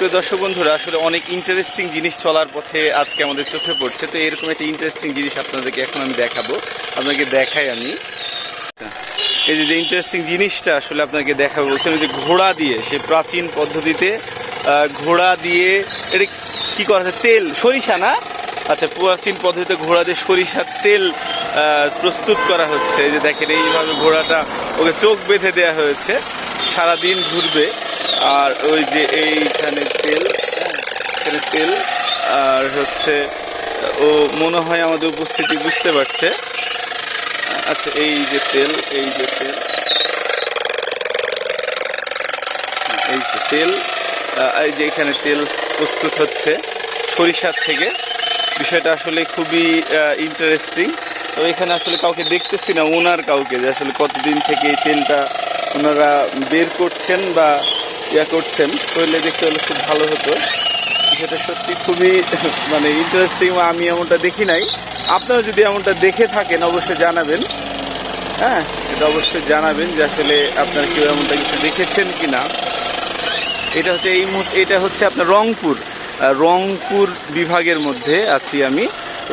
প্রিয় দর্শক বন্ধুরা, আসলে অনেক ইন্টারেস্টিং জিনিস চলার পথে আজকে আমাদের চোখে পড়ছে। তো এরকম একটা ইন্টারেস্টিং জিনিস আপনাদেরকে এখন আমি দেখাবো। আপনাকে দেখাই আমি। এই যে ইন্টারেস্টিং জিনিসটা আসলে আপনাকে দেখাবো বলছেন ওই যে ঘোড়া দিয়ে, সে প্রাচীন পদ্ধতিতে ঘোড়া দিয়ে, এটা কি করা হচ্ছে তেল, সরিষা না? আচ্ছা প্রাচীন পদ্ধতিতে ঘোড়া দিয়ে সরিষার তেল প্রস্তুত করা হচ্ছে। এই যে দেখেন, এইভাবে ঘোড়াটা ওকে চোখ বেঁধে দেওয়া হয়েছে। সারাদিন ঘুরবে। আর ওই যে এইখানে তেল, এখানে তেল, আর হচ্ছে, ও মনে হয় আমাদের উপস্থিতি বুঝতে পারছে। আচ্ছা এই যে তেল, এই যে তেল। এই যে তেল এই যে এখানে তেল প্রস্তুত হচ্ছে সরিষার থেকে। বিষয়টা আসলে খুবই ইন্টারেস্টিং তো এখানে আসলে কাউকে দেখতেছি না, ওনার কাউকে, যে আসলে কতদিন থেকে এই তেলটা ওনারা বের করছেন বা ইয়া করছেন করলে দেখতে হলে খুব ভালো হতো। সেটা সত্যি খুবই মানে ইন্টারেস্টিং আমি এমনটা দেখি নাই। আপনারা যদি এমনটা দেখে থাকেন, অবশ্যই জানাবেন। হ্যাঁ এটা অবশ্যই জানাবেন যে আসলে আপনারা কেউ এমনটা কিছু দেখেছেন কি না এটা হচ্ছে এই মুহূর্তে, এটা হচ্ছে আপনার রংপুর। রংপুর বিভাগের মধ্যে আছি আমি।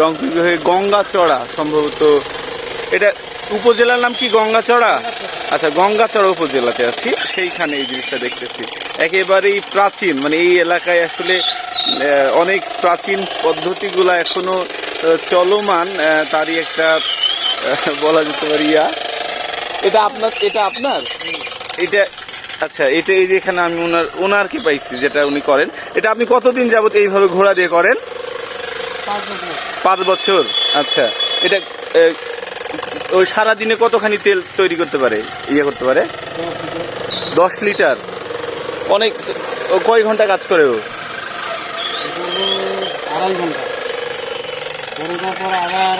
রংপুর বিভাগে গঙ্গাচড়া সম্ভবত, এটা উপজেলার নাম কি গঙ্গাচড়া। আচ্ছা গঙ্গাচড়া উপজেলাতে আছি সেইখানে এই জিনিসটা দেখতেছি। একেবারেই প্রাচীন মানে এই এলাকায় আসলে অনেক প্রাচীন পদ্ধতিগুলো এখনও আহ, চলমান তারই একটা বলা যেতে পারে ইয়া। এটা আপনার এটা আপনার? এটা আচ্ছা এটা এই যে এখানে আমি ওনার ওনার কি পাইছি যেটা উনি করেন। এটা আপনি কতদিন যাবত এইভাবে ঘোড়া দিয়ে করেন? পাঁচ বছর। আচ্ছা এটা ওই সারাদিনে কতখানি তেল তৈরি করতে পারে ইয়ে করতে পারে? দশ লিটার। অনেক কয় ঘণ্টা কাজ করে ও? আড়াই ঘণ্টা। পর আবার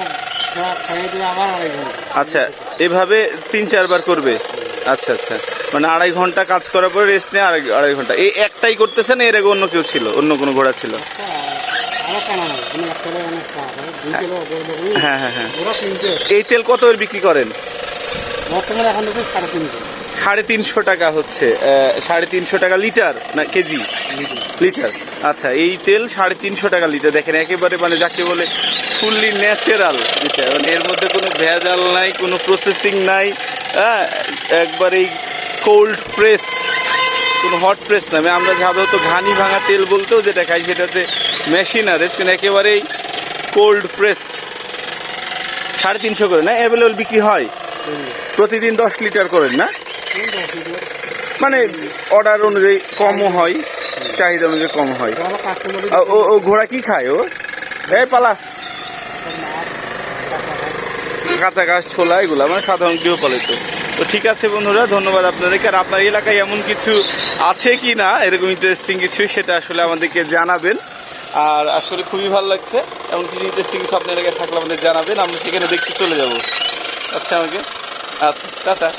আবার আড়াই ঘণ্টা। আচ্ছা এভাবে তিন চারবার করবে? আচ্ছা আচ্ছা। মানে আড়াই ঘণ্টা কাজ করার পরে রেস্ট নিয়ে আড়াই আড়াই ঘণ্টা। এই একটাই করতেছেন এর আগে অন্য কেউ ছিল? অন্য কোনো ঘোড়া ছিল? হয় হ্যাঁ হ্যাঁ। এই তেল কত বিক্রি করেন? বর্তমানে এখন সাড়ে তিনটে সাড়ে তিনশো টাকা হচ্ছে সাড়ে তিনশো টাকা লিটার না কেজি? লিটার। আচ্ছা এই তেল সাড়ে তিনশো টাকা লিটার। দেখেন একেবারে মানে যাকে বলে ফুললি ন্যাচারাল যেটা মানে এর মধ্যে কোনো ভেজাল নাই কোনো প্রসেসিং নাই হ্যাঁ একবারেই কোল্ড প্রেস কোনো হট প্রেস না। মানে আমরা সাধারণত ঘানি ভাঙা তেল বলতেও যেটা খাই সেটা হচ্ছে মেশিনারিস কিন্তু একেবারেই কোল্ড প্রেসড সাড়ে তিনশো করে, না? অ্যাভেলেবল বিক্রি হয়? প্রতিদিন দশ লিটার করেন, না? মানে অর্ডার অনুযায়ী কমও হয়, চাহিদা অনুযায়ী কম হয়। ও ও ঘোড়া কি খায় ও? এই পালা। কাঁচা ঘাস, ছোলা, এগুলা মানে সাধারণ গৃহপালিত। তো ঠিক আছে বন্ধুরা, ধন্যবাদ আপনাদেরকে। আর আপনার এলাকায় এমন কিছু আছে কি না, এরকম ইন্টারেস্টিং কিছু, সেটা আসলে আমাদেরকে জানাবেন। আর আসলে খুবই ভালো লাগছে। এমন কিছু ইন্টারেস্টিং কিছু আপনার এলাকায় থাকলে আমাদের জানাবেন। আমরা সেখানে দেখতে চলে যাব। আচ্ছা আমাকে। আচ্ছা টাটা।